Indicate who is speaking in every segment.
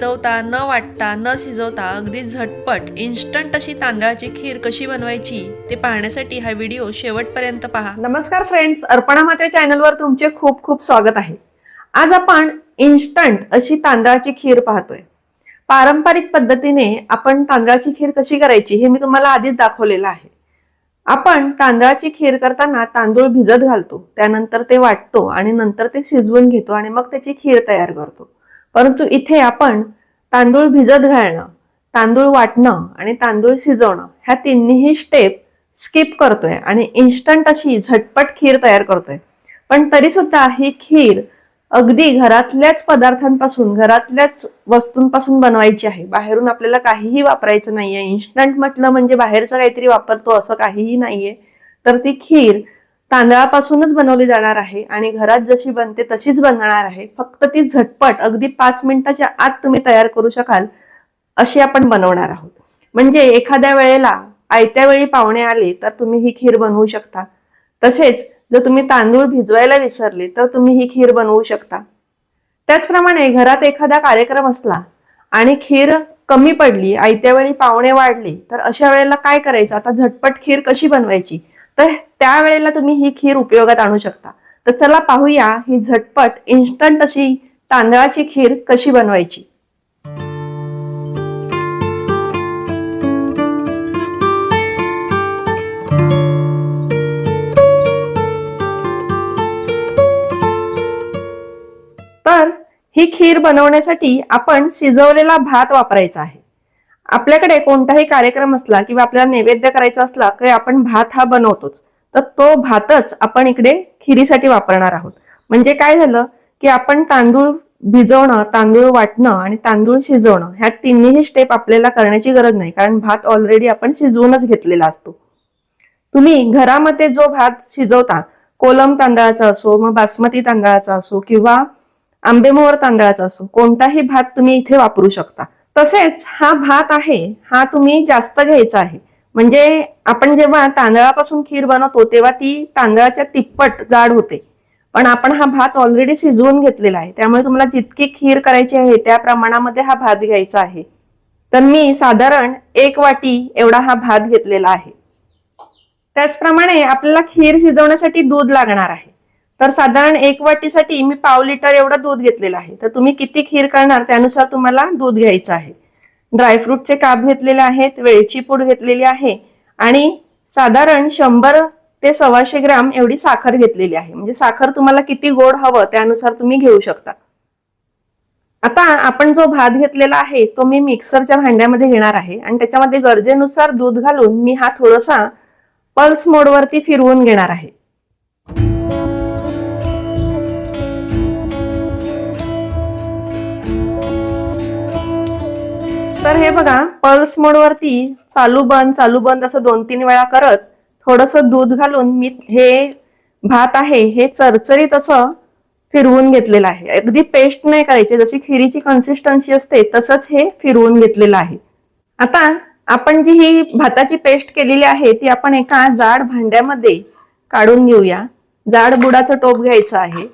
Speaker 1: शिजवता न वाटता न शिजवता अगदी झटपट इन्स्टंट अशी तांदळाची खीर कशी बनवायची ते पाहण्यासाठी हा व्हिडिओ शेवटपर्यंत पहा.
Speaker 2: नमस्कार फ्रेंड्स अर्पणा माते चॅनलवर तुमचे खूप खूप स्वागत आहे. आज आपण इन्स्टंट अशी तांदळाची खीर पाहतोय. पारंपरिक पद्धतीने आपण तांदळाची खीर कशी करायची हे मी तुम्हाला आधीच दाखवलेलं आहे. आपण तांदळाची खीर करताना तांदूळ भिजत घालतो त्यानंतर ते वाटतो आणि नंतर ते शिजवून घेतो आणि मग त्याची खीर तयार करतो. परंतु इथे आपण तांदूळ भिजत घालणं तांदूळ वाटणं आणि तांदूळ शिजवणं ह्या तिन्ही स्टेप स्किप करतोय आणि इन्स्टंट अशी झटपट खीर तयार करतोय. पण तरी सुद्धा ही खीर अगदी घरातल्याच पदार्थांपासून घरातल्याच वस्तूंपासून बनवायची आहे. बाहेरून आपल्याला काहीही वापरायचं नाहीये. इन्स्टंट म्हटलं म्हणजे बाहेरचं काहीतरी वापरतो असं काहीही नाहीये. तर ती खीर तांदळापासूनच बनवली जाणार आहे आणि घरात जशी बनते तशीच बनणार आहे. फक्त ती झटपट अगदी पाच मिनिटाच्या आत तुम्ही तयार करू शकाल अशी आपण बनवणार आहोत. म्हणजे एखाद्या वेळेला आयत्या वेळी पाहुणे आले तर तुम्ही ही खीर बनवू शकता. तसेच जर तुम्ही तांदूळ भिजवायला विसरले तर तुम्ही ही खीर बनवू शकता. त्याचप्रमाणे घरात एखादा कार्यक्रम असला आणि खीर कमी पडली आयत्या वेळी पाहुणे वाढले तर अशा वेळेला काय करायचं? आता झटपट खीर कशी बनवायची? तर त्यावेळेला तुम्ही ही खीर उपयोगात आणू शकता. तर चला पाहूया ही झटपट इन्स्टंट अशी तांदळाची खीर कशी बनवायची. तर ही खीर बनवण्यासाठी आपण शिजवलेला भात वापरायचा आहे. आपल्याकडे कोणताही कार्यक्रम असला किंवा आपल्याला नैवेद्य करायचा असला की आपण भात हा बनवतोच तर तो भातच आपण इकडे खिरीसाठी वापरणार आहोत. म्हणजे काय झालं की आपण तांदूळ भिजवणं तांदूळ वाटणं आणि तांदूळ शिजवणं ह्या तिन्ही स्टेप आपल्याला करण्याची गरज नाही कारण भात ऑलरेडी आपण शिजवूनच घेतलेला असतो. तुम्ही घरामध्ये जो भात शिजवता कोलम तांदळाचा असो मग बासमती तांदळाचा असो किंवा आंबेमोहर तांदळाचा असो कोणताही भात तुम्ही इथे वापरू शकता. तसेच हा भात आहे हा तुम्ही जास्त घ्यायचा आहे. म्हणजे आपण जेव्हा तांदळापासून खीर बनवतो तेव्हा ती तांदळाच्या तिप्पट जाड होते. पण आपण हा भात ऑलरेडी शिजवून घेतलेला आहे. त्यामुळे तुम्हाला जितकी खीर करायची आहे त्या प्रमाणामध्ये हा भात घ्यायचा आहे. तर मी साधारण एक वाटी एवढा हा भात घेतलेला आहे. त्याचप्रमाणे आपल्याला खीर शिजवण्यासाठी दूध लागणार आहे. तर साधारण एक वाटीसाठी मी पाव लिटर एवढं दूध घेतलेलं आहे. तर तुम्ही किती खीर करणार त्यानुसार तुम्हाला दूध घ्यायचं आहे. ड्रायफ्रूटचे काप घेतलेले आहेत वेलची पूड घेतलेली आहे आणि साधारण शंभर ते सव्वाशे ग्राम एवढी साखर घेतलेली आहे. म्हणजे साखर तुम्हाला किती गोड हवं त्यानुसार तुम्ही घेऊ शकता. आता आपण जो भात घेतलेला आहे तो मी मिक्सरच्या भांड्यामध्ये घेणार आहे आणि त्याच्यामध्ये गरजेनुसार दूध घालून मी हा थोडासा पल्स मोडवरती फिरवून घेणार आहे. हे बघा पल्स मोडवरती चालू बंद चालू बंद असं दोन तीन वेळा करत थोडस दूध घालून मी हे भात आहे हे चरचरीत असं फिरवून घेतलेलं आहे. अगदी पेस्ट नाही करायची जशी खिरीची कन्सिस्टन्सी असते तसंच हे फिरवून घेतलेलं आहे. आता आपण जी ही भाताची पेस्ट केलेली आहे ती आपण एका जाड भांड्यामध्ये काढून घेऊया. जाड बुडाचं टोप घ्यायचं आहे.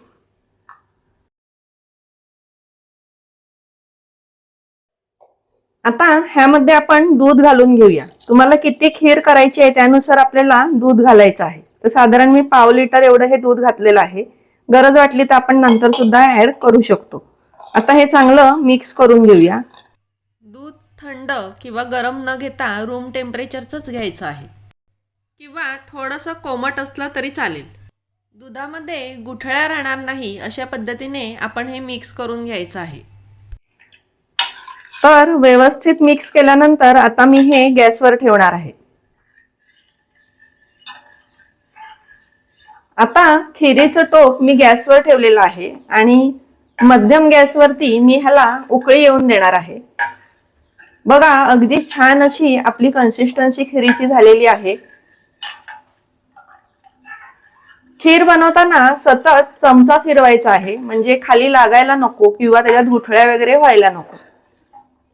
Speaker 2: आता ह्यामध्ये आपण दूध घालून घेऊया. तुम्हाला किती खीर करायची आहे त्यानुसार आपल्याला दूध घालायचं आहे. तर साधारण मी पाव लिटर एवढं हे दूध घातलेलं आहे. गरज वाटली तर आपण नंतर सुद्धा ऍड करू शकतो. आता हे चांगलं मिक्स करून घेऊया.
Speaker 1: दूध थंड किंवा गरम न घेता रूम टेम्परेचरचंच घ्यायचं आहे. किंवा थोडंसं कोमट असलं तरी चालेल. दुधामध्ये गुठळ्या राहणार नाही अशा पद्धतीने आपण हे मिक्स करून घ्यायचं आहे.
Speaker 2: तर व्यवस्थित मिक्स केल्यानंतर आता मी हे गॅसवर ठेवणार आहे. आता खिरीचं टोप मी गॅसवर ठेवलेलं आहे आणि मध्यम गॅसवरती मी ह्याला उकळी येऊन देणार आहे. बघा अगदी छान अशी आपली कन्सिस्टन्सी खिरीची झालेली आहे. खीर बनवताना सतत चमचा फिरवायचा आहे म्हणजे खाली लागायला नको किंवा त्याच्यात गुठळ्या वगैरे व्हायला नको.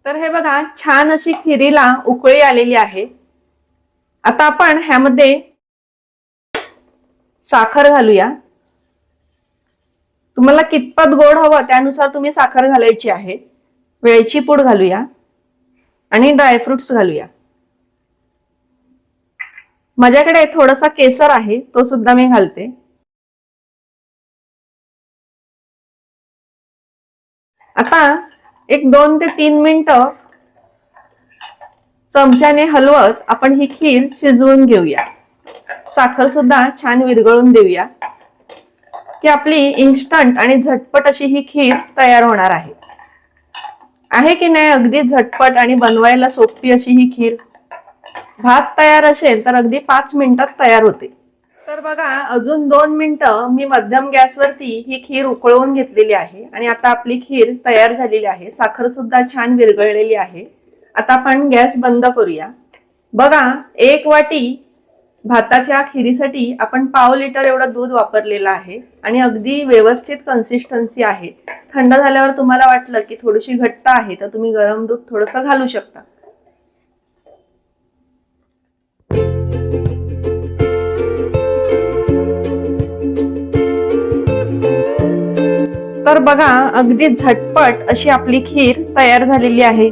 Speaker 2: तर हे बघा छान अशी खिरीला उकळी आलेली आहे. आता आपण ह्यामध्ये साखर घालूया. तुम्हाला कितपत गोड हवं त्यानुसार तुम्ही साखर घालायची आहे. वेळची पूड घालूया आणि ड्रायफ्रुट्स घालूया. माझ्याकडे थोडासा केसर आहे तो सुद्धा मी घालते. आता एक दोन ते तीन मिनिटं चमच्याने हलवत आपण ही खीर शिजवून घेऊया. साखर सुद्धा छान विरघळून देऊया. की आपली इन्स्टंट आणि झटपट अशी ही खीर तयार होणार आहे. आहे की नाही अगदी झटपट आणि बनवायला सोपी अशी ही खीर? भात तयार असेल तर अगदी पाच मिनिटात तयार होते. तर बघा अजून दोन मिनिटं मी मध्यम गॅसवरती ही खीर उकळवून घेतलेली आहे. आणि आता आपली खीर तयार झालेली आहे. साखर सुद्धा छान विरघळलेली आहे. आता आपण गॅस बंद करूया. बघा एक वाटी भाताच्या खिरीसाठी आपण पाव लिटर एवढं दूध वापरलेलं आहे. आणि अगदी व्यवस्थित कन्सिस्टन्सी आहे. थंड झाल्यावर तुम्हाला वाटलं की थोडीशी घट्ट आहे तर तुम्ही गरम दूध थोडंसं घालू शकता. तर बघा अगदी झटपट अशी आपली खीर तयार झालेली आहे.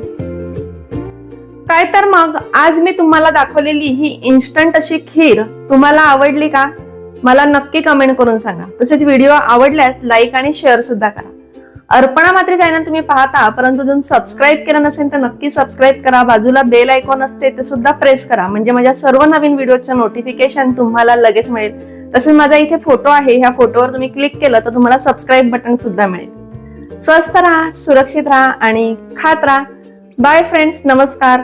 Speaker 2: काय तर मग आज मी तुम्हाला दाखवलेली ही इन्स्टंट अशी खीर तुम्हाला आवडली का? मला नक्की कमेंट करून सांगा. तसेच व्हिडिओ आवडल्यास लाईक आणि शेअर सुद्धा करा. अर्पणा मात्र चॅनल तुम्ही पाहता परंतु अजून सबस्क्राईब केलं नसेल तर नक्की सबस्क्राईब करा. बाजूला बेल आयकॉन असते ते सुद्धा प्रेस करा. म्हणजे माझ्या सर्व नवीन व्हिडिओचं नोटिफिकेशन तुम्हाला लगेच मिळेल. तसेच माझा इथे फोटो आहे ह्या फोटोवर तुम्ही क्लिक केलं तर तुम्हाला सबस्क्राईब बटन सुद्धा मिळेल. स्वस्त राहा सुरक्षित राहा आणि खात राहा. बाय फ्रेंड्स नमस्कार.